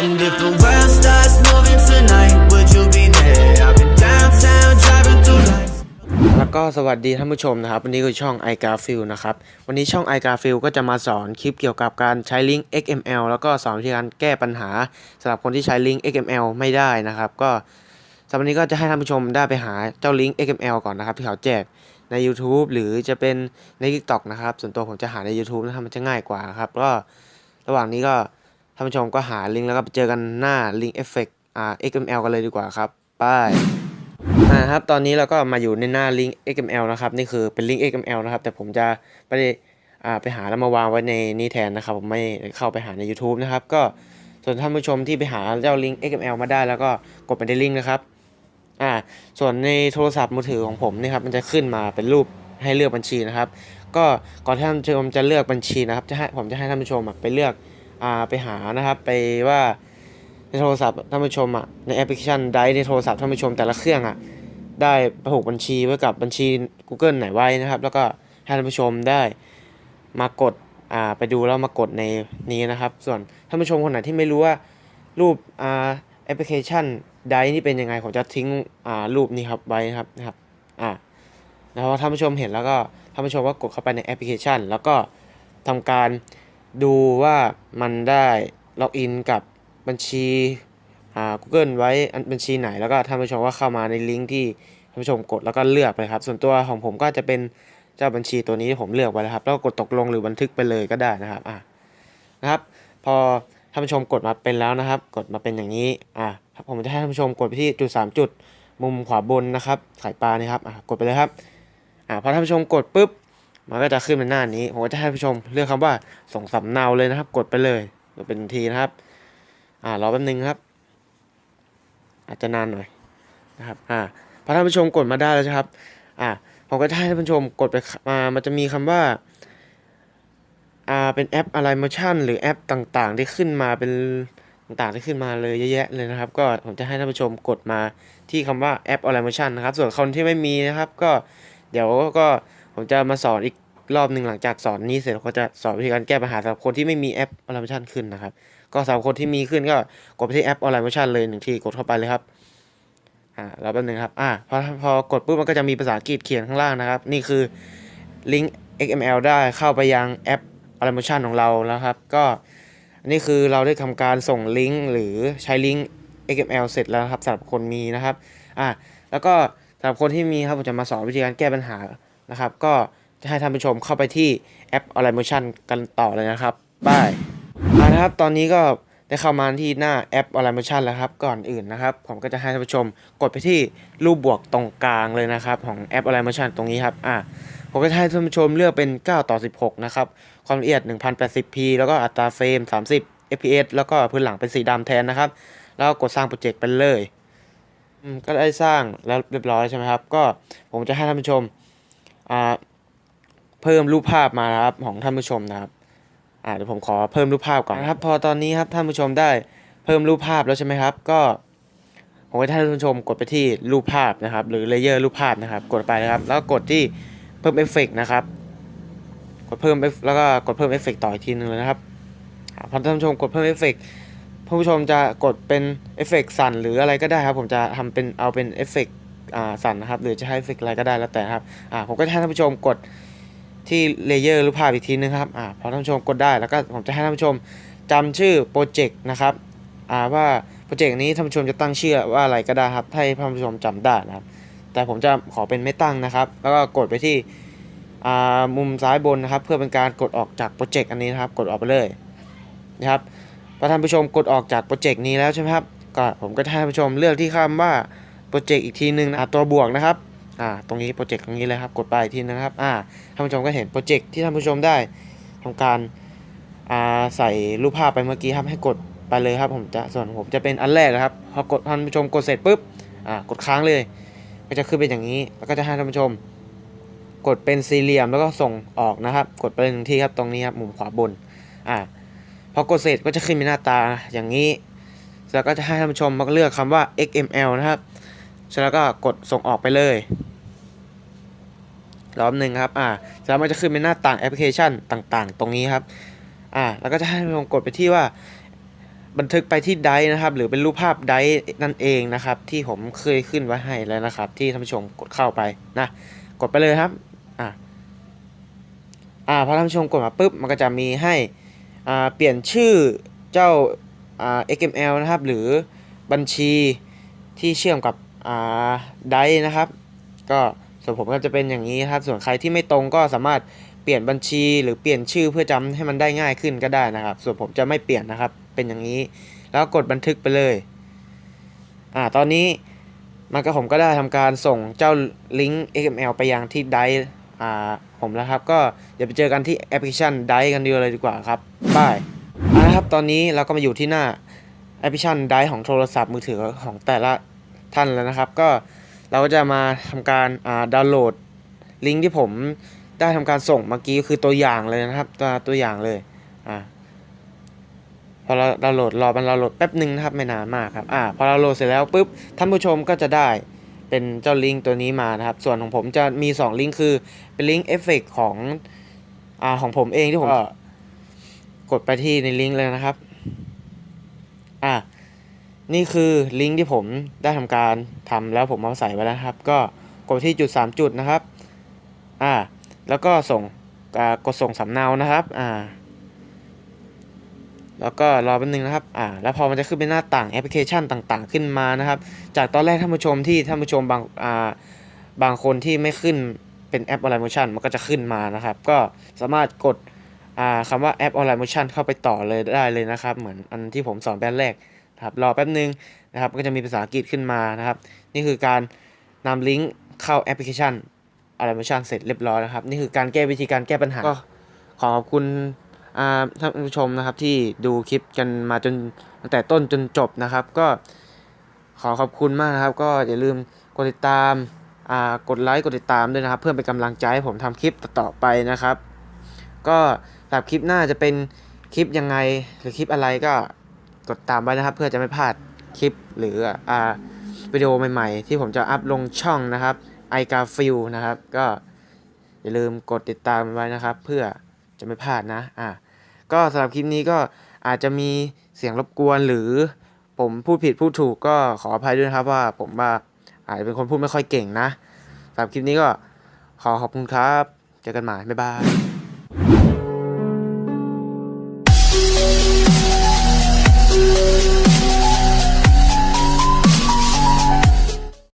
And if the world starts moving tonight, would you be there? I've been downtown driving through lights. แล้วก็สวัสดีท่านผู้ชมนะครับ วันนี้คือช่อง i g a f i l นะครับ วันนี้ช่อง i g a f i l ก็จะมาสอนคลิปเกี่ยวกับการใช้ลิงก์ XML แล้วก็สอนวิธีการแก้ปัญหาสำหรับคนที่ใช้ลิงก์ XML ไม่ได้นะครับ ก็สำหรับวันนี้ก็จะให้ท่านผู้ชมได้ไปหาเจ้าลิงก์ XML ก่อนนะครับ ที่เขาแจกใน YouTube หรือจะเป็นใน TikTok นะครับ ส่วนตัวผมจะหาใน YouTube นะครับมันจะง่ายกว่าครับก็ระหว่างนี้ก็านผู้ชมก็หาลิงก์แล้วก็ไปเจอกันหน้าลิงก์ Effect อ่า XML กันเลยดีกว่าครับไปอ่าครับตอนนี้เราก็มาอยู่ในหน้าลิงก์ XML นะครับนี่คือเป็นลิงก์ XML นะครับ แต่ผมจะไปอ่าไปหาแล้วมาวางไว้ในนี้แทนนะครับผมไม่เข้าไปหาใน YouTube นะครับ ก็ส่วนท่านผู้ชมที่ไปหาเจ้าลิงก์ XML มาได้แล้วก็กดไปในลิงก์นะครับอ่าส่วนในโทรศัพท์มือถือของผมนี่ครับมันจะขึ้นมาเป็นรูปให้เลือกบัญชีนะครับ ก็ก่อนที่ท่านผู้ชมจะเลือกบัญชีนะครับจะให้ผมจะให้ท่านผู้ชมไปเลือก อ่าไปหานะครับไปว่าในโทรศัพท์ท่านผู้ชมอะในแอปพลิเคชันไดในโทรศัพท์ท่านผู้ชมแต่ละเครื่องอะได้ผูกบัญชีไว้กับบัญชี Google ไหนไว้นะครับ แล้วก็ให้ท่านผู้ชมได้มากดอ่าไปดูแล้วมากดในนี้นะครับ ส่วนท่านผู้ชมคนไหนที่ไม่รู้ว่ารูปอ่าแอปพลิเคชันไดนี่เป็นยังไงผมจะทิ้งอ่ารูปนี้ครับไว้นะครับนะครับอ่าแล้วท่านผู้ชมเห็นแล้วก็ท่านผู้ชมก็กดเข้าไปในแอปพลิเคชัน แล้วก็ทำการ ดูว่ามันได้ล็อกอินกับบัญชีอ่า Google ไว้บัญชีไหน แล้วก็ท่านผู้ชมก็เข้ามาในลิงก์ที่ท่านผู้ชมกดแล้วก็เลือกไปครับ ส่วนตัวของผมก็จะเป็นเจ้าบัญชีตัวนี้ที่ผมเลือกไว้แล้วครับ แล้วก็กดตกลงหรือบันทึกไปเลยก็ได้นะครับอ่านะครับ พอท่านผู้ชมกดมาเป็นแล้วนะครับ กดมาเป็นอย่างนี้อ่าครับผมจะให้ท่านผู้ชมกดไปที่จุดสามจุด มุมขวาบนนะครับสายปลานี่ครับอ่ากดไปเลยครับอ่าพอท่านผู้ชมกดปุ๊บ มันก็จะขึ้นเป็นหน้านี้ผมก็จะให้ผู้ชมเลือกคำว่าส่งสำเนาเลยนะครับ กดไปเลยกดเป็นทีนะครับ อ่ารอแป๊บนึงครับ อาจจะนานหน่อยนะครับ อ่าพอท่านผู้ชมกดมาได้แล้วใช่ครับ อ่าผมก็จะให้ท่านผู้ชมกดไปมามันจะมีคำว่าอ่าเป็นแอปอะไรโมชั่นหรือแอปต่างๆ ที่ขึ้นมาเป็นต่างๆที่ขึ้นมาเลยเยอะแยะเลยนะครับ ก็ผมจะให้ท่านผู้ชมกดมาที่คำว่าแอปอะไรโมชั่นนะครับ ส่วนคนที่ไม่มีนะครับ ก็เดี๋ยวก็ ผมจะมาสอนอีกรอบหนึ่งหลังจากสอนนี้เสร็จก็จะสอนวิธีการแก้ปัญหาสำหรับคนที่ไม่มีแอปอะไรโมชั่นขึ้นนะครับ ก็สำหรับคนที่มีขึ้นก็กดไปที่แอปออนไลน์ชั่นเลยหนึ่งทีกดเข้าไปเลยครับอ่าแล้วแป๊บนึงครับอ่าพอพอกดปุ๊บมันก็จะมีภาษาอังกฤษเขียนข้างล่างนะครับ นี่คือลิงก์ XML ได้เข้าไปยังแอปออนไลน์ชั่นของเราแล้วครับ ก็อันนี้คือเราได้ทำการส่งลิงก์หรือใช้ลิงก์ XML เสร็จแล้วครับสำหรับคนมีนะครับอ่าแล้วก็สำหรับคนที่มีครับผมจะมาสอนวิธีการแก้ปัญหา นะครับ ก็จะให้ท่านผู้ชมเข้าไปที่แอปออนไลน์โมชั่นกันต่อเลยนะครับบายอานะครับตอนนี้ก็ได้เข้ามาที่หน้าแอป a l i m o t i o n แล้วครับก่อนอื่นนะครับ ผมก็จะให้ท่านผู้ชมกดไปที่รูปบวกตรงกลางเลยนะครับ ของแอป a l i m o t i o n ตรงนี้ครับอ่าผมก็จะให้ท่านผู้ชมเลือกเป็น 9 ต่อ 16 นะครับ ความละเอียด 1080p แล้วก็อัตราเฟรม 30 fps แล้วก็พื้นหลังเป็นสีดำแทนนะครับ แล้วกดสร้างโปรเจกต์ไปเลยอืมก็ได้สร้างแล้วเรียบร้อยใช่ไหมครับ ก็ผมจะให้ท่านผู้ชม เพิ่มรูปภาพมานะครับของท่านผู้ชมนะครับอ่าเดี๋ยวผมขอเพิ่มรูปภาพก่อนนะครับ พอตอนนี้ครับท่านผู้ชมได้เพิ่มรูปภาพแล้วใช่ไหมครับ ก็ผมให้ท่านผู้ชมกดไปที่รูปภาพนะครับ หรือเลเยอร์รูปภาพนะครับ กดไปนะครับ แล้วก็กดที่เพิ่มเอฟเฟกต์นะครับ กดเพิ่ม eff- แล้วก็กดเพิ่มเอฟเฟกต์ต่ออีกทีหนึงเลยนะครับอ่าพอท่านผู้ชมกดเพิ่มเอฟเฟกต์ท่านผู้ชมจะกดเป็นเอฟเฟกต์สั่นหรืออะไรก็ได้ครับ ผมจะทำเป็นเอาเป็นเอฟเฟกต์อ่าสั่นนะครับ หรือจะให้เอฟเฟกต์อะไรก็ได้แล้วแต่ครับอ่าผมก็จะให้ท่านผู้ชมกด ที่เลเยอร์รูปภาพอีกทีนึงครับอ่าพอท่านผู้ชมกดได้แล้วก็ผมจะให้ท่านผู้ชมจำชื่อโปรเจกต์นะครับอ่าว่าโปรเจกต์นี้ท่านผู้ชมจะตั้งชื่อว่าอะไรก็ได้ครับให้ท่านผู้ชมจำได้นะครับ แต่ผมจะขอเป็นไม่ตั้งนะครับ แล้วก็กดไปที่อ่ามุมซ้ายบนนะครับ เพื่อเป็นการกดออกจากโปรเจกต์อันนี้นะครับ กดออกไปเลยนะครับพอท่านผู้ชมกดออกจากโปรเจกต์นี้แล้วใช่ไหมครับก็ผมก็ให้ท่านผู้ชมเลือกที่คำว่าโปรเจกต์อีกทีหนึงอ่าตัวบวกนะครับ อ่าตรงนี้โปรเจกต์ตรงนี้เลยครับกดไปอีกทีนึงนะครับอ่าท่านผู้ชมก็เห็นโปรเจกต์ที่ท่านผู้ชมได้ทำการอ่าใส่รูปภาพไปเมื่อกี้ครับให้กดไปเลยครับผมจะส่วนผมจะเป็นอันแรกนะครับพอกดท่านผู้ชมกดเสร็จปุ๊บอ่ากดค้างเลย ก็จะขึ้นเป็นอย่างนี้แล้วก็จะให้ท่านผู้ชม กดเป็นสี่เหลี่ยมแล้วก็ส่งออกนะครับ กดไปหนึ่งที่ครับตรงนี้ครับมุมขวาบนอ่าพอกดเสร็จก็จะขึ้นเป็นหน้าตาอย่างนี้แล้วก็จะให้ท่านผู้ชมมาเลือกคำว่า XML นะครับ เสร็จแล้วก็กดส่งออกไปเลยรอบหนึ่งครับอ่าแล้วมันจะขึ้นเป็นหน้าต่างแอปพลิเคชันต่างๆ ตรงนี้ครับอ่าแล้วก็จะให้ท่านผู้ชมกดไปที่ว่า บันทึกไปที่ไดนะครับ หรือเป็นรูปภาพไดนั่นเองนะครับ ที่ผมเคยขึ้นไว้ให้แล้วนะครับ ที่ท่านผู้ชมกดเข้าไปนะกดไปเลยครับอ่าอ่าพอท่านผู้ชมกดมาปุ๊บมันก็จะมีให้อ่าเปลี่ยนชื่อเจ้าอ่า XML นะครับ หรือบัญชีที่เชื่อมกับ ไดรฟ์นะครับ ก็ส่วนผมก็จะเป็นอย่างนี้ครับ ส่วนใครที่ไม่ตรงก็สามารถเปลี่ยนบัญชีหรือเปลี่ยนชื่อเพื่อจำให้มันได้ง่ายขึ้นก็ได้นะครับ ส่วนผมจะไม่เปลี่ยนนะครับ เป็นอย่างนี้ แล้วกดบันทึกไปเลย อ่า ตอนนี้มันก็ผมก็ได้ทำการส่งเจ้าลิงก์ XML ไปยังที่ไดร์อ่าผมแล้วครับ ก็เดี๋ยวไปเจอกันที่แอปพลิเคชันไดร์กันดีเลยดีกว่าครับบายนะครับ ตอนนี้เราก็มาอยู่ที่หน้าแอปพลิเคชันไดร์ของโทรศัพท์มือถือของแต่ละ ท่านแล้วนะครับ ก็เราก็จะมาทำการาดาวน์โหลดลิงก์ที่ผมได้ทำการส่งเมื่อกี้คือตัวอย่างเลยนะครับ ตัวตัวอย่างเลยอ่าพอเราดาวน์โหลดรอมันดาวน์โหลดแป๊บหนึ่งนะครับไม่นานมากครับอ่าพอเราโหลดเสร็จแล้วปุ๊บท่านผู้ชมก็จะได้เป็นเจ้าลิงก์ตัวนี้มานะครับ ส่วนของผมจะมี 2 ลิงก์คือเป็นลิงก์เอฟเฟกของอ่าของผมเองที่ผมก็กดไปที่ในลิงก์เลยนะครับ อ่า นี่คือลิงก์ที่ผมได้ทำการทำแล้วผมเอาใส่ไว้แล้วครับ ก็กดที่จุด 3 จุดนะครับอ่าแล้วก็ส่งกดส่งสำเนานะครับอ่าแล้วก็รอแป๊บนึงนะครับ อ่า แล้วพอมันจะขึ้นเป็นหน้าต่างแอปพลิเคชันต่างๆ ขึ้นมานะครับ จากตอนแรกท่านผู้ชมที่ท่านผู้ชมบาง อ่า บางคนที่ไม่ขึ้นเป็นแอปออนไลน์โมชั่นมันก็จะขึ้นมานะครับ ก็สามารถกด อ่าคำว่าแอปออนไลน์โมชั่นเข้าไปต่อเลยได้เลยนะครับ เหมือนอันที่ผมสอนแบนแรก ครับรอแป๊บนึงนะครับก็จะมีภาษาอังกฤษขึ้นมานะครับ นี่คือการนำลิงก์เข้าแอปพลิเคชันออนไลน์โมชั่นเสร็จเรียบร้อยนะครับ นี่คือการแก้วิธีการแก้ปัญหาก็ขอขอบคุณท่านผู้ชมนะครับที่ดูคลิปกันมาจนตั้งแต่ต้นจนจบนะครับ ก็ขอขอบคุณมากนะครับ ก็อย่าลืมกดติดตามกดไลค์กดติดตามด้วยนะครับ เพื่อเป็นกำลังใจให้ผมทำคลิปต่อไปนะครับ ก็สำหรับคลิปหน้าจะเป็นคลิปยังไงหรือคลิปอะไรก็ กดตามไว้นะครับ เพื่อจะไม่พลาดคลิปหรืออ่าวิดีโอใหม่ๆ ที่ผมจะอัพลงช่องนะครับ i g a f i l นะครับ ก็อย่าลืมกดติดตามไว้นะครับ เพื่อจะไม่พลาดนะอ่าก็สำหรับคลิปนี้ก็อาจจะมีเสียงรบกวนหรือ ผมพูดผิดพูดถูกก็ขออภัยด้วยนะครับว่าผมว่าอาจจะเป็นคนพูดไม่ค่อยเก่งนะสำหรับคลิปนี้ก็ขอขอบคุณครับ เจอกันใหม่บ๊ายบาย